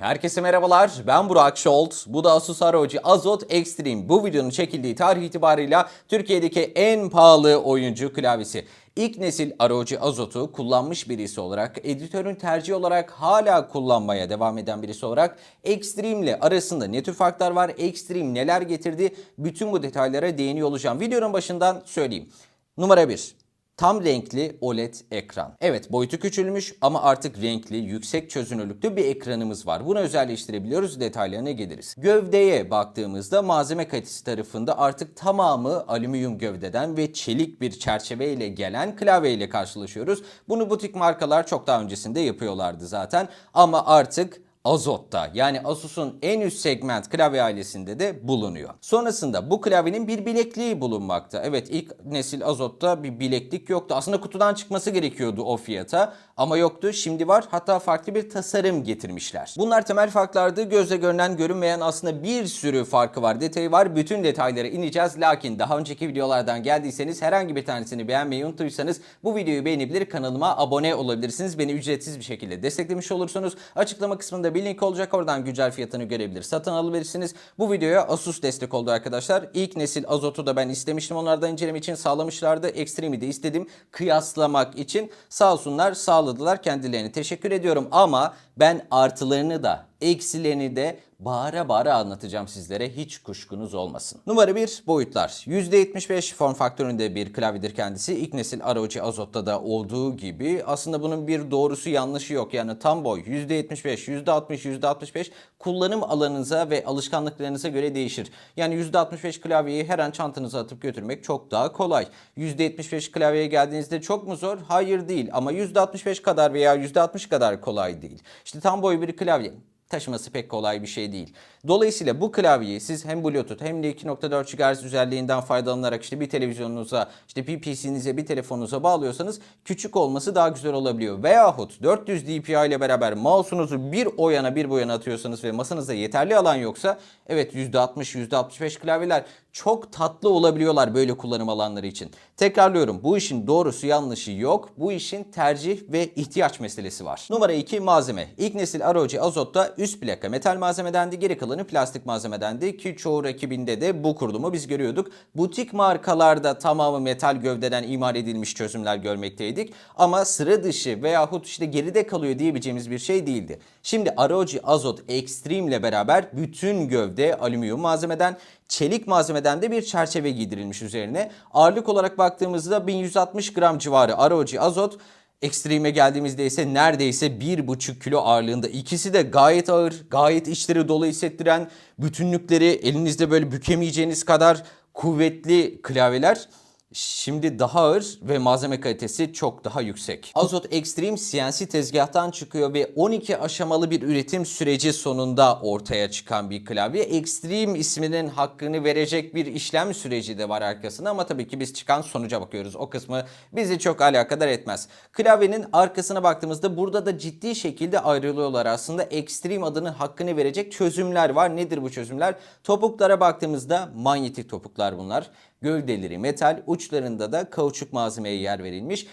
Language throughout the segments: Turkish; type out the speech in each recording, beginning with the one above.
Herkese merhabalar. Ben Burak Şolt. Bu da Asus ROG Azot Extreme. Bu videonun çekildiği tarih itibarıyla Türkiye'deki en pahalı oyuncu klavyesi. İlk nesil ROG Azot'u kullanmış birisi olarak, editörün tercihi olarak hala kullanmaya devam eden birisi olarak Extreme ile arasında ne tür farklar var, Extreme neler getirdi, bütün bu detaylara değiniyor olacağım. Videonun başından söyleyeyim. Numara 1. Tam renkli OLED ekran. Evet boyutu küçülmüş ama artık renkli, yüksek çözünürlüklü bir ekranımız var. Bunu özelleştirebiliyoruz, detaylarına geliriz. Gövdeye baktığımızda malzeme kalitesi tarafında artık tamamı alüminyum gövdeden ve çelik bir çerçeve ile gelen klavye ile karşılaşıyoruz. Bunu butik markalar çok daha öncesinde yapıyorlardı zaten ama artık Azot'ta yani Asus'un en üst segment klavye ailesinde de bulunuyor. Sonrasında bu klavyenin bir bilekliği bulunmakta. Evet ilk nesil Azot'ta bir bileklik yoktu. Aslında kutudan çıkması gerekiyordu o fiyata ama yoktu. Şimdi var hatta farklı bir tasarım getirmişler. Bunlar temel farklardı. Gözle görünen görünmeyen aslında bir sürü farkı var, detayı var. Bütün detaylara ineceğiz. Lakin daha önceki videolardan geldiyseniz herhangi bir tanesini beğenmeyi unuttuysanız bu videoyu beğenebilir kanalıma abone olabilirsiniz. Beni ücretsiz bir şekilde desteklemiş olursunuz. Açıklama kısmında bir link olacak. Oradan güncel fiyatını görebilir. Satın alabilirsiniz. Bu videoya Asus destek oldu arkadaşlar. İlk nesil Azot'u da ben istemiştim. Onlardan inceleme için sağlamışlardı. Extreme'i de istedim. Kıyaslamak için sağ olsunlar sağladılar kendilerini. Teşekkür ediyorum ama ben artılarını da eksilerini de bağıra bağıra anlatacağım sizlere hiç kuşkunuz olmasın. Numara 1 boyutlar. %75 form faktöründe bir klavyedir kendisi. İlk nesil ROG Azot'ta da olduğu gibi aslında bunun bir doğrusu yanlışı yok. Yani tam boy %75, %60, %65 kullanım alanınıza ve alışkanlıklarınıza göre değişir. Yani %65 klavyeyi her an çantanıza atıp götürmek çok daha kolay. %75 klavyeye geldiğinizde çok mu zor? Hayır değil ama %65 kadar veya %60 kadar kolay değil. İşte tam boy bir klavye taşıması pek kolay bir şey değil. Dolayısıyla bu klavyeyi siz hem Bluetooth hem de 2.4 GHz özelliğinden faydalanarak işte bir televizyonunuza, işte bir PC'nize, bir telefonunuza bağlıyorsanız küçük olması daha güzel olabiliyor. Veyahut 400 dpi ile beraber mouse'unuzu bir o yana bir bu yana atıyorsanız ve masanızda yeterli alan yoksa evet %60, %65 klavyeler çok tatlı olabiliyorlar böyle kullanım alanları için. Tekrarlıyorum bu işin doğrusu yanlışı yok. Bu işin tercih ve ihtiyaç meselesi var. Numara 2 malzeme. İlk nesil ROG Azot'ta üst plaka metal malzemedendi. Geri kalanı plastik malzemedendi ki çoğu rakibinde de bu kurulumu biz görüyorduk. Butik markalarda tamamı metal gövdeden imal edilmiş çözümler görmekteydik. Ama sıra dışı veyahut işte geride kalıyor diyebileceğimiz bir şey değildi. Şimdi ROG Azot Extreme ile beraber bütün gövde alüminyum malzemeden çelik malzemeden de bir çerçeve giydirilmiş üzerine. Ağırlık olarak baktığımızda 1160 gram civarı ROG Azot Extreme'e geldiğimizde ise neredeyse 1,5 kilo ağırlığında. İkisi de gayet ağır, gayet içleri dolu hissettiren, bütünlükleri elinizde böyle bükemeyeceğiniz kadar kuvvetli klavyeler. Şimdi daha ağır ve malzeme kalitesi çok daha yüksek. Azot Extreme CNC tezgahtan çıkıyor ve 12 aşamalı bir üretim süreci sonunda ortaya çıkan bir klavye. Extreme isminin hakkını verecek bir işlem süreci de var arkasında ama tabii ki biz çıkan sonuca bakıyoruz. O kısmı bizi çok alakadar etmez. Klavyenin arkasına baktığımızda burada da ciddi şekilde ayrılıyorlar aslında. Extreme adının hakkını verecek çözümler var. Nedir bu çözümler? Topuklara baktığımızda manyetik topuklar bunlar. Gövdeleri metal, uçlarında da kauçuk malzemeye yer verilmiş.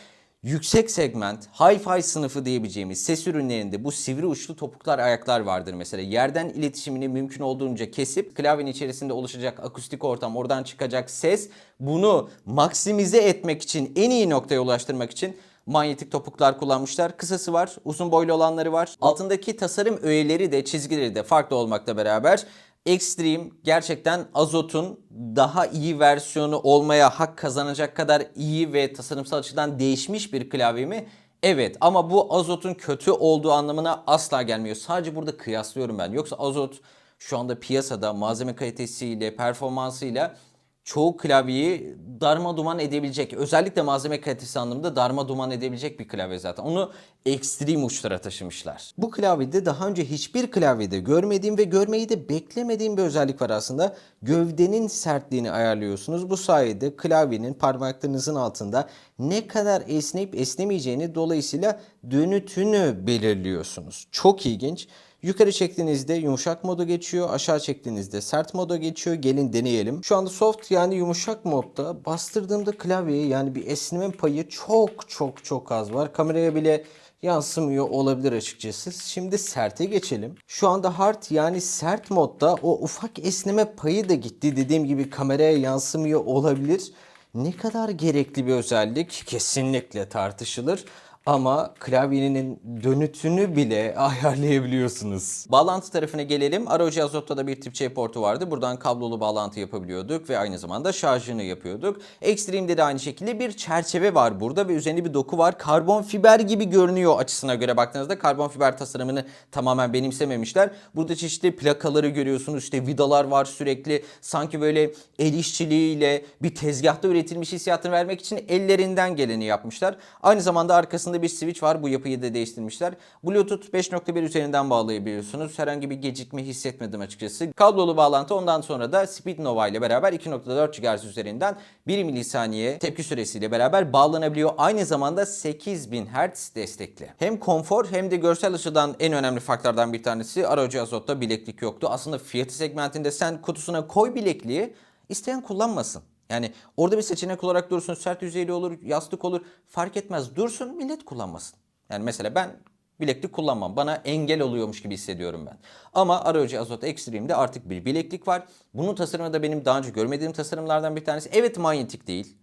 Yüksek segment, hi-fi sınıfı diyebileceğimiz ses ürünlerinde bu sivri uçlu topuklar ayaklar vardır mesela. Yerden iletişimini mümkün olduğunca kesip klavyenin içerisinde oluşacak akustik ortam, oradan çıkacak ses bunu maksimize etmek için, en iyi noktaya ulaştırmak için manyetik topuklar kullanmışlar. Kısası var, uzun boylu olanları var. Altındaki tasarım öğeleri de çizgileri de farklı olmakla beraber Extreme gerçekten Azot'un daha iyi versiyonu olmaya hak kazanacak kadar iyi ve tasarımsal açıdan değişmiş bir klavye mi? Evet ama bu Azot'un kötü olduğu anlamına asla gelmiyor. Sadece burada kıyaslıyorum ben. Yoksa Azot şu anda piyasada malzeme kalitesiyle, performansıyla çoğu klavyeyi darma duman edebilecek. Özellikle malzeme kalitesi anlamında darma duman edebilecek bir klavye zaten. Onu ekstrem uçlara taşımışlar. Bu klavyede daha önce hiçbir klavyede görmediğim ve görmeyi de beklemediğim bir özellik var aslında. Gövdenin sertliğini ayarlıyorsunuz. Bu sayede klavyenin parmaklarınızın altında ne kadar esneyip esnemeyeceğini dolayısıyla dönütünü belirliyorsunuz. Çok ilginç. Yukarı çektiğinizde yumuşak moda geçiyor. Aşağı çektiğinizde sert moda geçiyor. Gelin deneyelim. Şu anda soft yani yumuşak modda bastırdığımda klavyeyi yani bir esneme payı çok çok çok az var. Kameraya bile yansımıyor olabilir açıkçası. Şimdi sert'e geçelim. Şu anda hard yani sert modda o ufak esneme payı da gitti. Dediğim gibi kameraya yansımıyor olabilir. Ne kadar gerekli bir özellik kesinlikle tartışılır. Ama klavyenin dönütünü bile ayarlayabiliyorsunuz. Bağlantı tarafına gelelim. ROG Azot'ta da bir tip C portu vardı. Buradan kablolu bağlantı yapabiliyorduk ve aynı zamanda şarjını yapıyorduk. Extreme'de de aynı şekilde bir çerçeve var burada ve üzerinde bir doku var. Karbon fiber gibi görünüyor açısına göre baktığınızda. Karbon fiber tasarımını tamamen benimsememişler. Burada çeşitli plakaları görüyorsunuz. İşte vidalar var sürekli. Sanki böyle el işçiliğiyle bir tezgahta üretilmiş hissiyatını vermek için ellerinden geleni yapmışlar. Aynı zamanda arkasında bir switch var. Bu yapıyı da değiştirmişler. Bluetooth 5.1 üzerinden bağlayabiliyorsunuz. Herhangi bir gecikme hissetmedim açıkçası. Kablolu bağlantı ondan sonra da Speednova ile beraber 2.4 GHz üzerinden 1 milisaniye tepki süresiyle beraber bağlanabiliyor. Aynı zamanda 8000 Hz destekli. Hem konfor hem de görsel açıdan en önemli farklardan bir tanesi ROG Azot'ta bileklik yoktu. Aslında fiyatı segmentinde sen kutusuna koy bilekliği isteyen kullanmasın. Yani orada bir seçenek olarak dursun. Sert yüzeyli olur, yastık olur. Fark etmez. Dursun millet kullanmasın. Yani mesela ben bileklik kullanmam. Bana engel oluyormuş gibi hissediyorum ben. Ama ROG Azot Extreme'de artık bir bileklik var. Bunun tasarımı da benim daha önce görmediğim tasarımlardan bir tanesi. Evet manyetik değil.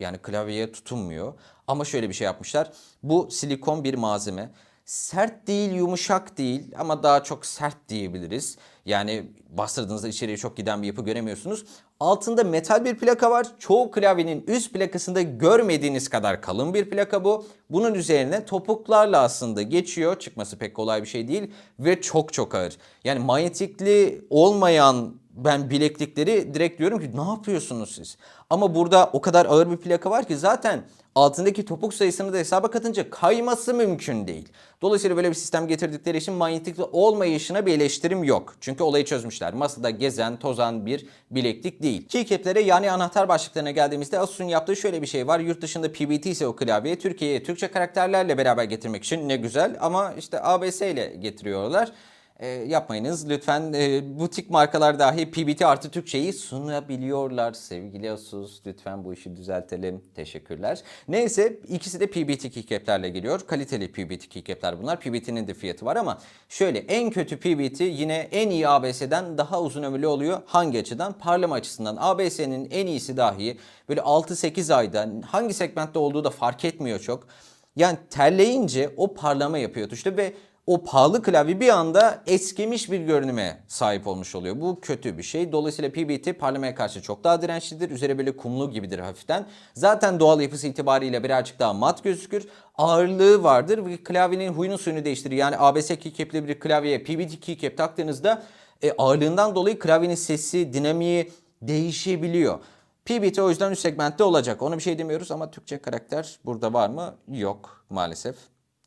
Yani klavyeye tutunmuyor. Ama şöyle bir şey yapmışlar. Bu silikon bir malzeme. Sert değil, yumuşak değil ama daha çok sert diyebiliriz. Yani bastırdığınızda içeriye çok giden bir yapı göremiyorsunuz. Altında metal bir plaka var. Çoğu klavyenin üst plakasında görmediğiniz kadar kalın bir plaka bu. Bunun üzerine topuklarla aslında geçiyor. Çıkması pek kolay bir şey değil ve çok çok ağır. Yani manyetikli olmayan ben bileklikleri direkt diyorum ki ne yapıyorsunuz siz? Ama burada o kadar ağır bir plaka var ki zaten altındaki topuk sayısını da hesaba katınca kayması mümkün değil. Dolayısıyla böyle bir sistem getirdikleri için manyetikli olmayışına bir eleştirim yok. Çünkü olayı çözmüşler. Masada gezen, tozan bir bileklik değil. Keycaplere yani anahtar başlıklarına geldiğimizde Asus'un yaptığı şöyle bir şey var. Yurt dışında PBT ise o klavyeyi Türkiye'ye Türkçe karakterlerle beraber getirmek için ne güzel ama işte ABS ile getiriyorlar. E, yapmayınız. Lütfen e, butik markalar dahi PBT artı Türkçeyi sunabiliyorlar. Sevgili Asus lütfen bu işi düzeltelim. Teşekkürler. Neyse ikisi de PBT keycap'lerle geliyor. Kaliteli PBT keycap'ler bunlar. PBT'nin de fiyatı var ama şöyle en kötü PBT yine en iyi ABS'den daha uzun ömürlü oluyor. Hangi açıdan? Parlama açısından. ABS'nin en iyisi dahi böyle 6-8 ayda hangi segmentte olduğu da fark etmiyor çok. Yani terleyince o parlama yapıyor. Tuşta ve o pahalı klavye bir anda eskimiş bir görünüme sahip olmuş oluyor. Bu kötü bir şey. Dolayısıyla PBT parlamaya karşı çok daha dirençlidir. Üzeri böyle kumlu gibidir hafiften. Zaten doğal yapısı itibariyle birazcık daha mat gözükür. Ağırlığı vardır ve klavyenin huyunu suyunu değiştirir. Yani ABS keycap'li bir klavyeye PBT keycap taktığınızda e, ağırlığından dolayı klavyenin sesi, dinamiği değişebiliyor. PBT o yüzden üst segmentte olacak. Ona bir şey demiyoruz ama Türkçe karakter burada var mı? Yok maalesef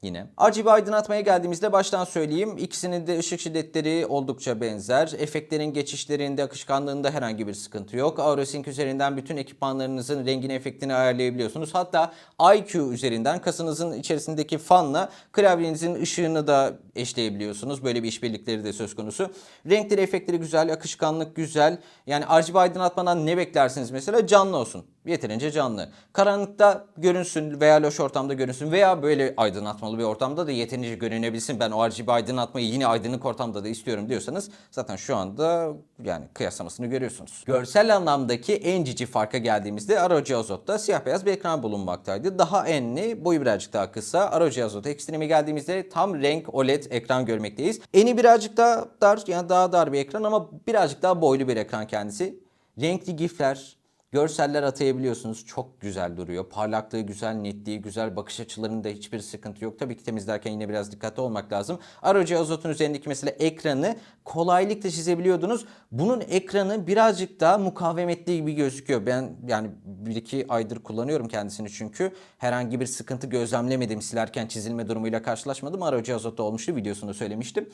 yine. RGB aydınlatmaya geldiğimizde baştan söyleyeyim. İkisinin de ışık şiddetleri oldukça benzer. Efektlerin geçişlerinde, akışkanlığında herhangi bir sıkıntı yok. AuroSync üzerinden bütün ekipmanlarınızın rengini, efektini ayarlayabiliyorsunuz. Hatta IQ üzerinden kasanızın içerisindeki fanla klavyenizin ışığını da eşleyebiliyorsunuz. Böyle bir işbirlikleri de söz konusu. Renkleri, efektleri güzel, akışkanlık güzel. Yani RGB aydınlatmadan ne beklersiniz mesela? Canlı olsun. Yeterince canlı. Karanlıkta görünsün veya loş ortamda görünsün veya böyle aydınlatmalı bir ortamda da yeterince görünebilsin. Ben o RGB aydınlatmayı yine aydınlık ortamda da istiyorum diyorsanız zaten şu anda yani kıyaslamasını görüyorsunuz. Görsel anlamdaki en cici farka geldiğimizde ROG Azot'ta siyah beyaz bir ekran bulunmaktaydı. Daha enli, boyu birazcık daha kısa. ROG Azot Extreme'e geldiğimizde tam renk OLED ekran görmekteyiz. Eni birazcık daha dar yani daha dar bir ekran ama birazcık daha boylu bir ekran kendisi. Renkli gifler, Görseller atayabiliyorsunuz. Çok güzel duruyor. Parlaklığı güzel, netliği güzel, bakış açılarında hiçbir sıkıntı yok. Tabii ki temizlerken yine biraz dikkatli olmak lazım. ROG Azot'un üzerindeki mesela ekranı kolaylıkla çizebiliyordunuz. Bunun ekranı birazcık daha mukavemetli gibi gözüküyor. Ben yani bir iki aydır kullanıyorum kendisini çünkü. Herhangi bir sıkıntı gözlemlemedim. Silerken çizilme durumuyla karşılaşmadım. ROG Azot'ta olmuştu videosunda söylemiştim.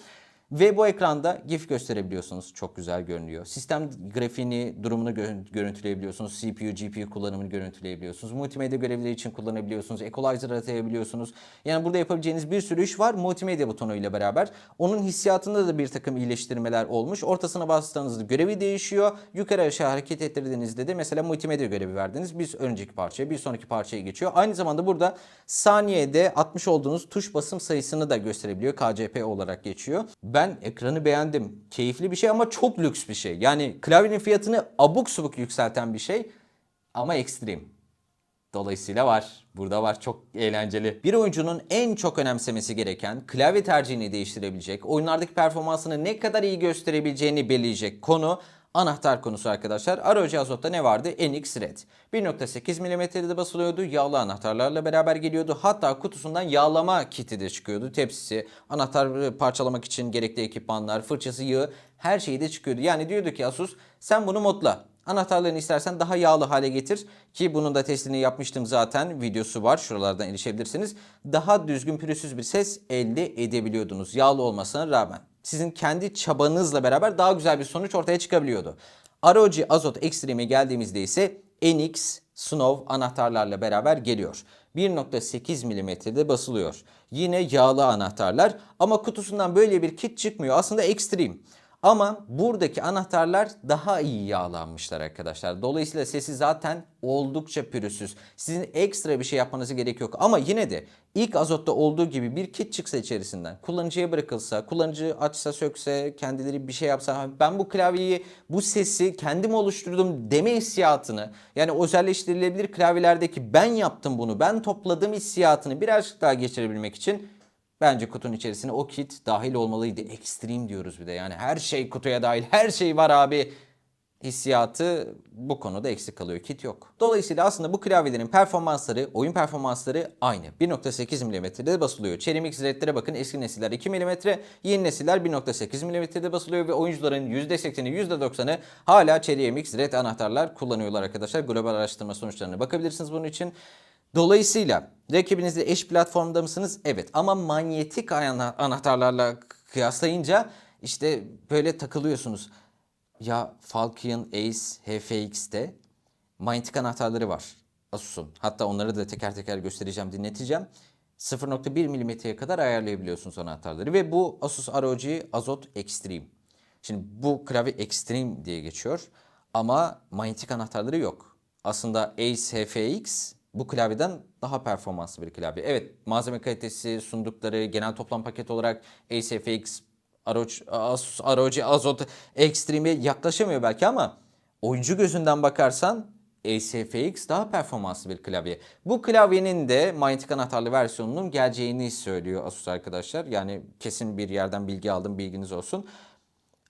Ve bu ekranda GIF gösterebiliyorsunuz. Çok güzel görünüyor. Sistem grafiğini, durumunu gö- görüntüleyebiliyorsunuz. CPU, GPU kullanımını görüntüleyebiliyorsunuz. Multimedya görevleri için kullanabiliyorsunuz. Equalizer atayabiliyorsunuz. Yani burada yapabileceğiniz bir sürü iş var multimedya butonuyla beraber. Onun hissiyatında da bir takım iyileştirmeler olmuş. Ortasına bastığınızda görevi değişiyor. Yukarı aşağı hareket ettirdiğinizde de mesela multimedya görevi verdiniz. Bir önceki parçaya, bir sonraki parçaya geçiyor. Aynı zamanda burada saniyede atmış olduğunuz tuş basım sayısını da gösterebiliyor. KCP olarak geçiyor. Ben ekranı beğendim. Keyifli bir şey ama çok lüks bir şey. Yani klavyenin fiyatını abuk subuk yükselten bir şey ama ekstrem. Dolayısıyla var. Burada var. Çok eğlenceli. Bir oyuncunun en çok önemsemesi gereken klavye tercihini değiştirebilecek, oyunlardaki performansını ne kadar iyi gösterebileceğini belirleyecek konu anahtar konusu arkadaşlar. ROG Azot'ta ne vardı? NX Red. 1.8 mm'de basılıyordu. Yağlı anahtarlarla beraber geliyordu. Hatta kutusundan yağlama kiti de çıkıyordu. Tepsisi, anahtar parçalamak için gerekli ekipmanlar, fırçası, yağı her şeyi de çıkıyordu. Yani diyordu ki Asus sen bunu modla. Anahtarlarını istersen daha yağlı hale getir ki bunun da testini yapmıştım zaten videosu var şuralardan erişebilirsiniz. Daha düzgün pürüzsüz bir ses elde edebiliyordunuz yağlı olmasına rağmen. Sizin kendi çabanızla beraber daha güzel bir sonuç ortaya çıkabiliyordu. ROG Azot Extreme'e geldiğimizde ise NX Snow anahtarlarla beraber geliyor. 1.8 mm'de basılıyor. Yine yağlı anahtarlar ama kutusundan böyle bir kit çıkmıyor. Aslında Extreme. Ama buradaki anahtarlar daha iyi yağlanmışlar arkadaşlar. Dolayısıyla sesi zaten oldukça pürüzsüz. Sizin ekstra bir şey yapmanıza gerek yok. Ama yine de ilk azotta olduğu gibi bir kit çıksa içerisinden, kullanıcıya bırakılsa, kullanıcı açsa sökse, kendileri bir şey yapsa, ben bu klavyeyi, bu sesi kendim oluşturdum deme hissiyatını, yani özelleştirilebilir klavyelerdeki ben yaptım bunu, ben topladım hissiyatını birazcık daha geçirebilmek için Bence kutunun içerisine o kit dahil olmalıydı. Extreme diyoruz bir de. Yani her şey kutuya dahil. Her şey var abi. Hissiyatı bu konuda eksik kalıyor. Kit yok. Dolayısıyla aslında bu klavyelerin performansları, oyun performansları aynı. 1.8 mm'de basılıyor. Çelimik zilletlere bakın. Eski nesiller 2 mm, yeni nesiller 1.8 mm'de basılıyor ve oyuncuların %80'i %90'ı hala çelimik zillet anahtarlar kullanıyorlar arkadaşlar. Global araştırma sonuçlarına bakabilirsiniz bunun için. Dolayısıyla rakibinizle eş platformda mısınız? Evet ama manyetik ana- anahtarlarla kıyaslayınca işte böyle takılıyorsunuz. Ya Falcon Ace HFX'te manyetik anahtarları var Asus'un. Hatta onları da teker teker göstereceğim, dinleteceğim. 0.1 mm'ye kadar ayarlayabiliyorsunuz anahtarları ve bu Asus ROG Azot Extreme. Şimdi bu klavye Extreme diye geçiyor ama manyetik anahtarları yok. Aslında Ace HFX bu klavyeden daha performanslı bir klavye. Evet malzeme kalitesi, sundukları, genel toplam paket olarak Ace FX, ROG, Asus ROG Azot Extreme'e yaklaşamıyor belki ama oyuncu gözünden bakarsan Ace FX daha performanslı bir klavye. Bu klavyenin de manyetik anahtarlı versiyonunun geleceğini söylüyor Asus arkadaşlar. Yani kesin bir yerden bilgi aldım bilginiz olsun.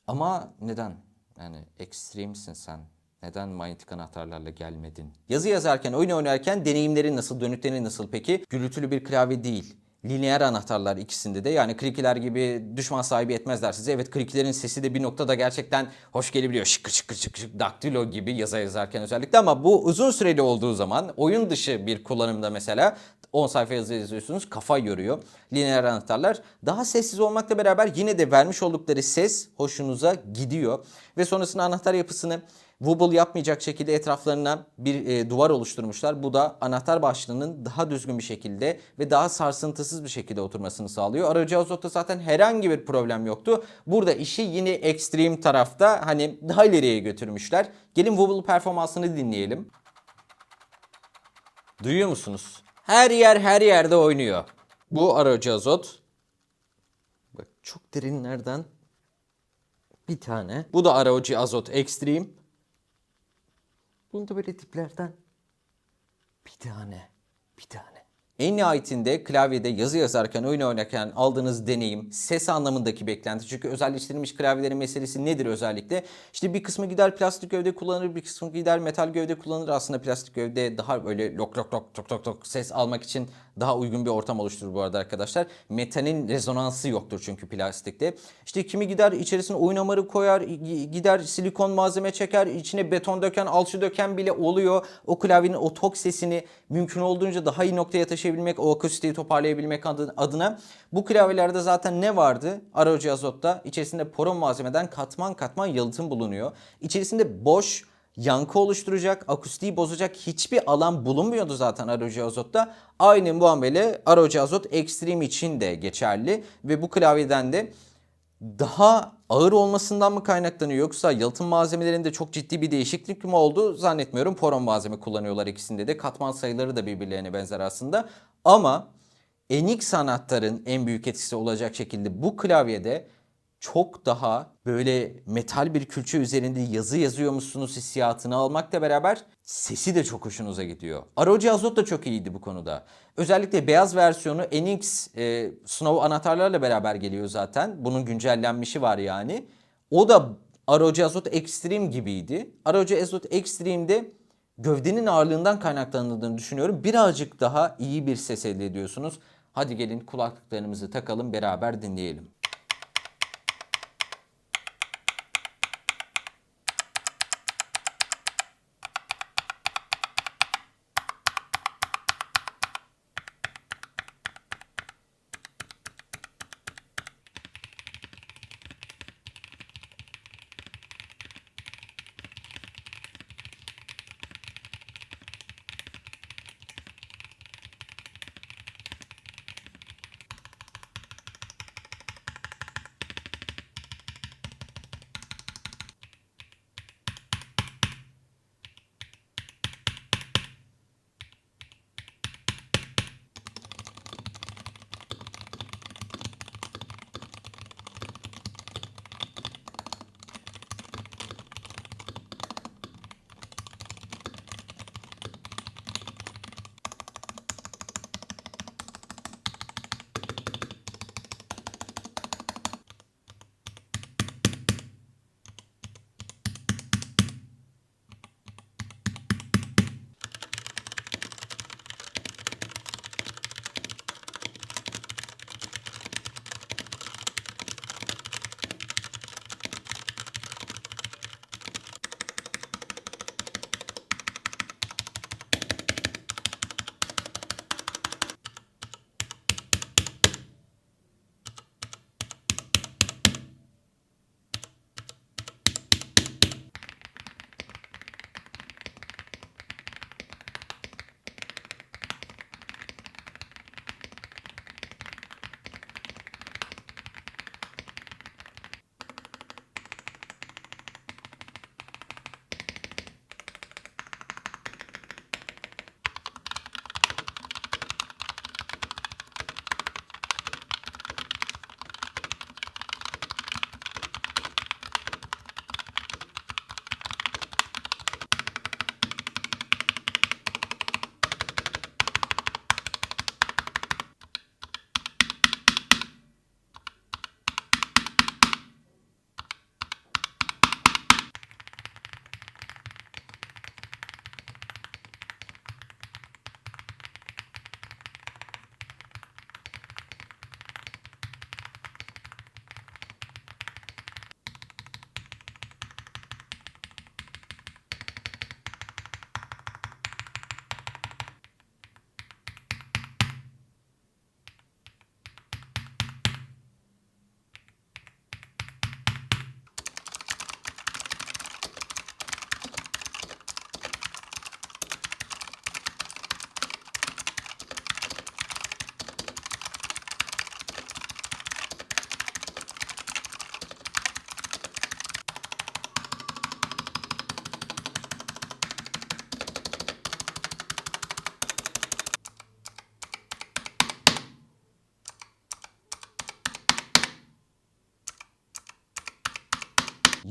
Ama neden? Yani ekstremsin sen. Neden manyetik anahtarlarla gelmedin? Yazı yazarken, oyun oynarken deneyimlerin nasıl, dönütlerin nasıl peki? Gürültülü bir klavye değil. Lineer anahtarlar ikisinde de yani krikiler gibi düşman sahibi etmezler size. Evet krikilerin sesi de bir noktada gerçekten hoş gelebiliyor. Şıkır şıkır şıkır şıkır daktilo gibi yaza yazarken özellikle ama bu uzun süreli olduğu zaman oyun dışı bir kullanımda mesela 10 sayfa yazı yazıyorsunuz kafa yoruyor. Lineer anahtarlar daha sessiz olmakla beraber yine de vermiş oldukları ses hoşunuza gidiyor. Ve sonrasında anahtar yapısını wobble yapmayacak şekilde etraflarına bir e, duvar oluşturmuşlar. Bu da anahtar başlığının daha düzgün bir şekilde ve daha sarsıntısız bir şekilde oturmasını sağlıyor. Aracı Azot'ta zaten herhangi bir problem yoktu. Burada işi yine ekstrem tarafta hani daha ileriye götürmüşler. Gelin wobble performansını dinleyelim. Duyuyor musunuz? Her yer her yerde oynuyor. Bu aracı azot. Bak çok derinlerden bir tane. Bu da aracı azot extreme. Bunu da böyle diplerden bir tane. Bir tane. En nihayetinde klavyede yazı yazarken, oyun oynarken aldığınız deneyim, ses anlamındaki beklenti. Çünkü özelleştirilmiş klavyelerin meselesi nedir özellikle? İşte bir kısmı gider plastik gövde kullanır, bir kısmı gider metal gövde kullanır. Aslında plastik gövde daha böyle lok lok lok tok tok tok ses almak için daha uygun bir ortam oluşturur bu arada arkadaşlar. Metalin rezonansı yoktur çünkü plastikte. İşte kimi gider içerisine oyun hamarı koyar, gider silikon malzeme çeker, içine beton döken, alçı döken bile oluyor. O klavyenin o tok sesini mümkün olduğunca daha iyi noktaya taşır taşıyabilmek, o akustiği toparlayabilmek adı- adına bu klavyelerde zaten ne vardı? ROG Azot'ta içerisinde poron malzemeden katman katman yalıtım bulunuyor. İçerisinde boş, yankı oluşturacak, akustiği bozacak hiçbir alan bulunmuyordu zaten ROG Azot'ta. Aynı muamele ROG Azot Extreme için de geçerli ve bu klavyeden de daha ağır olmasından mı kaynaklanıyor yoksa yalıtım malzemelerinde çok ciddi bir değişiklik mi oldu zannetmiyorum. Poron malzeme kullanıyorlar ikisinde de. Katman sayıları da birbirlerine benzer aslında. Ama NX anahtarın en büyük etkisi olacak şekilde bu klavyede çok daha böyle metal bir külçe üzerinde yazı yazıyormuşsunuz hissiyatını almakla beraber sesi de çok hoşunuza gidiyor. ROG Azot da çok iyiydi bu konuda. Özellikle beyaz versiyonu NX e, Snow anahtarlarla beraber geliyor zaten. Bunun güncellenmişi var yani. O da ROG Azot Extreme gibiydi. ROG Azot Extreme'de gövdenin ağırlığından kaynaklandığını düşünüyorum. Birazcık daha iyi bir ses elde ediyorsunuz. Hadi gelin kulaklıklarımızı takalım beraber dinleyelim.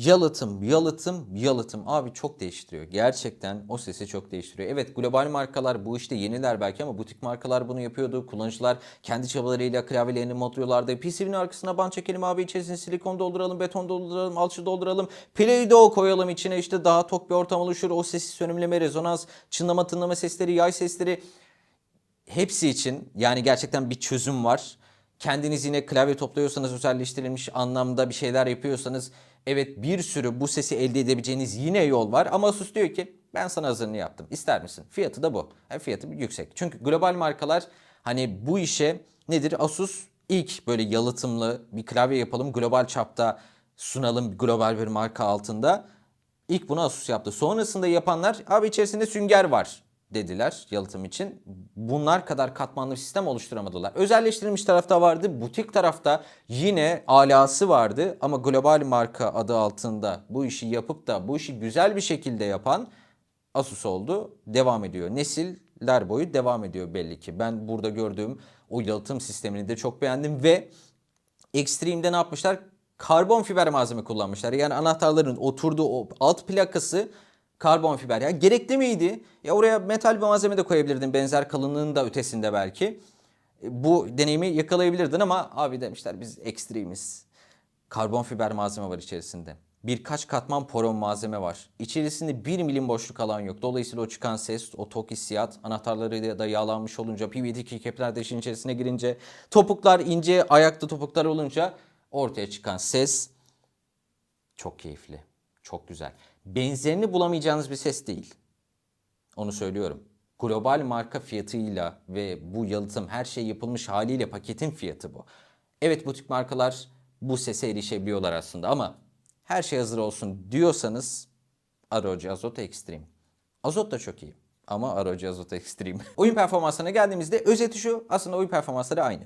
Yalıtım, yalıtım, yalıtım. Abi çok değiştiriyor. Gerçekten o sesi çok değiştiriyor. Evet global markalar bu işte yeniler belki ama butik markalar bunu yapıyordu. Kullanıcılar kendi çabalarıyla klavyelerini modluyorlardı. PCB'nin arkasına bant çekelim abi içerisine silikon dolduralım, beton dolduralım, alçı dolduralım. Play-Doh koyalım içine işte daha tok bir ortam oluşur. O sesi sönümleme, rezonans, çınlama tınlama sesleri, yay sesleri hepsi için yani gerçekten bir çözüm var. Kendiniz yine klavye topluyorsanız özelleştirilmiş anlamda bir şeyler yapıyorsanız evet bir sürü bu sesi elde edebileceğiniz yine yol var ama Asus diyor ki ben sana hazırını yaptım. İster misin? Fiyatı da bu. Yani fiyatı yüksek. Çünkü global markalar Hani bu işe nedir? Asus ilk böyle yalıtımlı bir klavye yapalım global çapta sunalım global bir marka altında. İlk bunu Asus yaptı. Sonrasında yapanlar abi içerisinde sünger var dediler yalıtım için. Bunlar kadar katmanlı bir sistem oluşturamadılar. Özelleştirilmiş tarafta vardı. Butik tarafta yine alası vardı. Ama global marka adı altında bu işi yapıp da bu işi güzel bir şekilde yapan Asus oldu. Devam ediyor. Nesiller boyu devam ediyor belli ki. Ben burada gördüğüm o yalıtım sistemini de çok beğendim ve Extreme'de ne yapmışlar? Karbon fiber malzeme kullanmışlar. Yani anahtarların oturduğu o alt plakası karbon fiber. Ya gerekli miydi? Ya oraya metal bir malzeme de koyabilirdin. Benzer kalınlığın da ötesinde belki. E, Bu deneyimi yakalayabilirdin ama abi demişler biz Extreme'iz. Karbon fiber malzeme var içerisinde. Birkaç katman poron malzeme var. İçerisinde bir milim boşluk alan yok. Dolayısıyla o çıkan ses, o tok hissiyat, anahtarları da yağlanmış olunca, PVD keycap'ler de işin içerisine girince, topuklar ince, ayaklı topuklar olunca ortaya çıkan ses çok keyifli, çok güzel. Benzerini bulamayacağınız bir ses değil. Onu söylüyorum. Global marka fiyatıyla ve bu yalıtım her şey yapılmış haliyle paketin fiyatı bu. Evet butik markalar bu sese erişebiliyorlar aslında ama her şey hazır olsun diyorsanız ROG Azot Extreme. Azot da çok iyi ama ROG Azot Extreme. oyun performanslarına geldiğimizde özeti şu aslında oyun performansları aynı.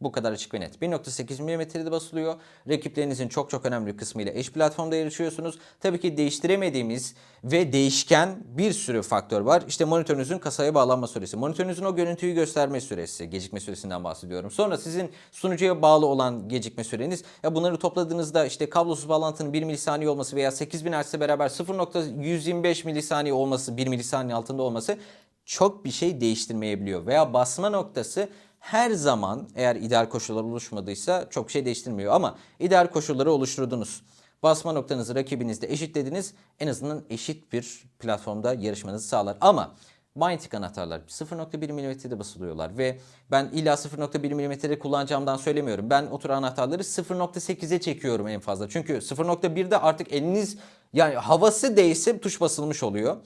Bu kadar açık ve net. 1.8 mm'de basılıyor. Rakiplerinizin çok çok önemli bir kısmıyla eş platformda yarışıyorsunuz. Tabii ki değiştiremediğimiz ve değişken bir sürü faktör var. İşte monitörünüzün kasaya bağlanma süresi, monitörünüzün o görüntüyü gösterme süresi, gecikme süresinden bahsediyorum. Sonra sizin sunucuya bağlı olan gecikme süreniz. Ya bunları topladığınızda işte kablosuz bağlantının 1 milisaniye olması veya 8000 Hz'le beraber 0.125 milisaniye olması, 1 milisaniye altında olması çok bir şey değiştirmeyebiliyor. Veya basma noktası her zaman eğer ideal koşullar oluşmadıysa çok şey değiştirmiyor ama ideal koşulları oluşturdunuz. Basma noktanızı rakibinizle eşitlediniz. En azından eşit bir platformda yarışmanızı sağlar. Ama manyetik anahtarlar 0.1 mm'de basılıyorlar ve ben illa 0.1 mm'de kullanacağımdan söylemiyorum. Ben o tür anahtarları 0.8'e çekiyorum en fazla. Çünkü 0.1'de artık eliniz yani havası değse tuş basılmış oluyor.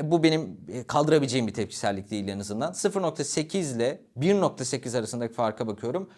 E, bu benim e, kaldırabileceğim bir tepkisellik değil en azından. 0.8 ile 1.8 arasındaki farka bakıyorum.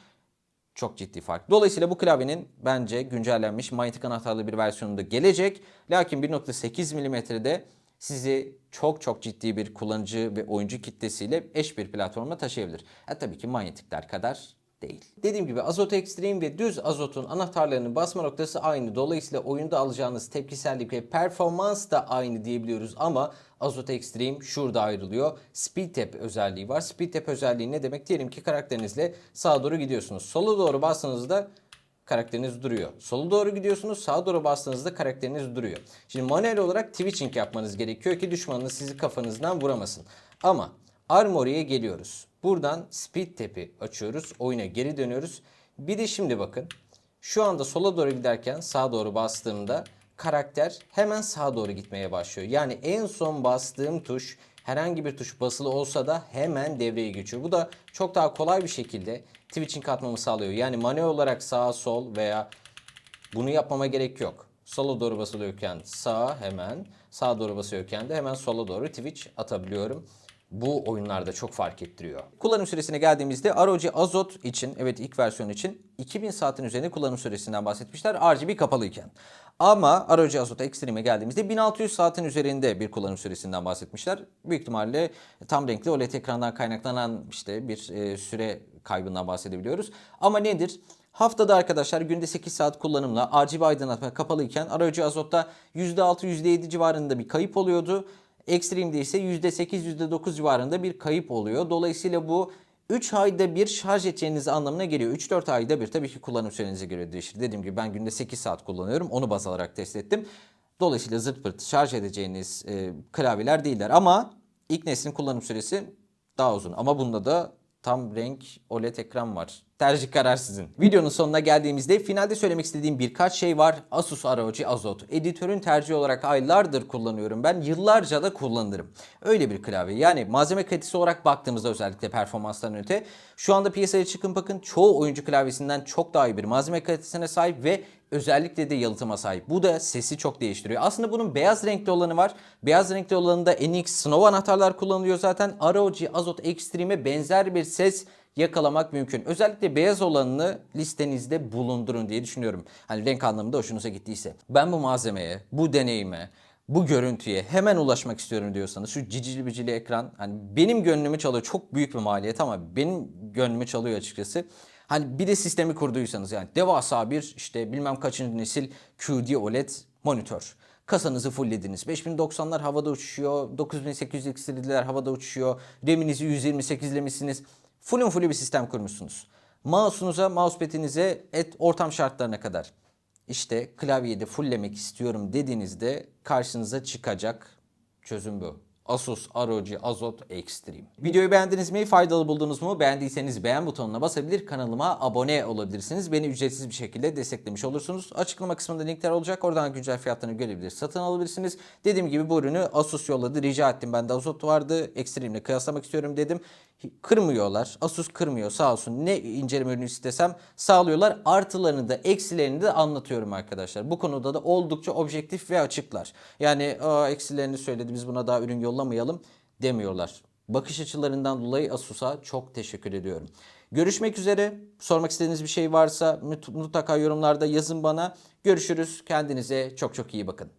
Çok ciddi fark. Dolayısıyla bu klavyenin bence güncellenmiş manyetik anahtarlı bir versiyonunda gelecek. Lakin 1.8 milimetrede sizi çok çok ciddi bir kullanıcı ve oyuncu kitlesiyle eş bir platforma taşıyabilir. E tabii ki manyetikler kadar değil. Dediğim gibi Azot Extreme ve düz Azot'un anahtarlarının basma noktası aynı. Dolayısıyla oyunda alacağınız tepkisellik ve performans da aynı diyebiliyoruz ama Azot Extreme şurada ayrılıyor. Speed Tap özelliği var. Speed Tap özelliği ne demek? Diyelim ki karakterinizle sağa doğru gidiyorsunuz. Sola doğru bastığınızda karakteriniz duruyor. Sola doğru gidiyorsunuz, sağa doğru bastığınızda karakteriniz duruyor. Şimdi manuel olarak twitching yapmanız gerekiyor ki düşmanınız sizi kafanızdan vuramasın. Ama Armory'e geliyoruz. Buradan Speed Tap'i açıyoruz. Oyuna geri dönüyoruz. Bir de şimdi bakın. Şu anda sola doğru giderken sağa doğru bastığımda karakter hemen sağa doğru gitmeye başlıyor. Yani en son bastığım tuş herhangi bir tuş basılı olsa da hemen devreye geçiyor. Bu da çok daha kolay bir şekilde twitching atmamı sağlıyor. Yani manuel olarak sağa sol veya bunu yapmama gerek yok. Sola doğru basılıyorken sağa hemen, sağa doğru basıyorken de hemen sola doğru twitch atabiliyorum. Bu oyunlarda çok fark ettiriyor. Kullanım süresine geldiğimizde ROG Azot için, evet ilk versiyon için 2000 saatin üzerinde kullanım süresinden bahsetmişler RGB kapalıyken. Ama ROG Azot Extreme'e geldiğimizde 1600 saatin üzerinde bir kullanım süresinden bahsetmişler. Büyük ihtimalle tam renkli OLED ekrandan kaynaklanan işte bir e, süre kaybından bahsedebiliyoruz. Ama nedir? Haftada arkadaşlar günde 8 saat kullanımla RGB aydınlatma kapalıyken ROG Azot'ta %6 %7 civarında bir kayıp oluyordu. Extreme'de ise %8 %9 civarında bir kayıp oluyor. Dolayısıyla bu 3 ayda bir şarj edeceğiniz anlamına geliyor. 3-4 ayda bir tabii ki kullanım sürenize göre değişir. Dediğim gibi ben günde 8 saat kullanıyorum. Onu baz alarak test ettim. Dolayısıyla zırt pırt şarj edeceğiniz e, klavyeler değiller. Ama ilk neslin kullanım süresi daha uzun. Ama bunda da tam renk OLED ekran var. Tercih karar sizin. Videonun sonuna geldiğimizde finalde söylemek istediğim birkaç şey var. Asus ROG Azot. Editörün tercihi olarak aylardır kullanıyorum ben. Yıllarca da kullanırım. Öyle bir klavye. Yani malzeme kalitesi olarak baktığımızda özellikle performanstan öte şu anda piyasaya çıkın bakın çoğu oyuncu klavyesinden çok daha iyi bir malzeme kalitesine sahip ve Özellikle de yalıtıma sahip. Bu da sesi çok değiştiriyor. Aslında bunun beyaz renkli olanı var. Beyaz renkli olanında NX Snow anahtarlar kullanılıyor zaten. ROG Azot Extreme'e benzer bir ses yakalamak mümkün. Özellikle beyaz olanını listenizde bulundurun diye düşünüyorum. Hani renk anlamında hoşunuza gittiyse. Ben bu malzemeye, bu deneyime, bu görüntüye hemen ulaşmak istiyorum diyorsanız şu cicili bicili ekran hani benim gönlümü çalıyor. Çok büyük bir maliyet ama benim gönlümü çalıyor açıkçası. Hani bir de sistemi kurduysanız yani devasa bir işte bilmem kaçıncı nesil QD OLED monitör. Kasanızı fulllediniz. 5090'lar havada uçuşuyor. 9800X'liler havada uçuşuyor. RAM'inizi 128'lemişsiniz. Full'ün full'ü bir sistem kurmuşsunuz. Mouse'unuza, mousepad'inize et ortam şartlarına kadar. İşte klavyeyi de fulllemek istiyorum dediğinizde karşınıza çıkacak çözüm bu. Asus ROG Azot Extreme. Videoyu beğendiniz mi? Faydalı buldunuz mu? Beğendiyseniz beğen butonuna basabilir, kanalıma abone olabilirsiniz. Beni ücretsiz bir şekilde desteklemiş olursunuz. Açıklama kısmında linkler olacak. Oradan güncel fiyatlarını görebilir, satın alabilirsiniz. Dediğim gibi bu ürünü Asus yolladı. Rica ettim. Bende Azot vardı. Extreme ile kıyaslamak istiyorum dedim. Kırmıyorlar. Asus kırmıyor sağ olsun. Ne inceleme ürünü istesem sağlıyorlar. Artılarını da eksilerini de anlatıyorum arkadaşlar. Bu konuda da oldukça objektif ve açıklar. Yani eksilerini söyledi biz buna daha ürün yollamayalım demiyorlar. Bakış açılarından dolayı Asus'a çok teşekkür ediyorum. Görüşmek üzere. Sormak istediğiniz bir şey varsa mut- mutlaka yorumlarda yazın bana. Görüşürüz. Kendinize çok çok iyi bakın.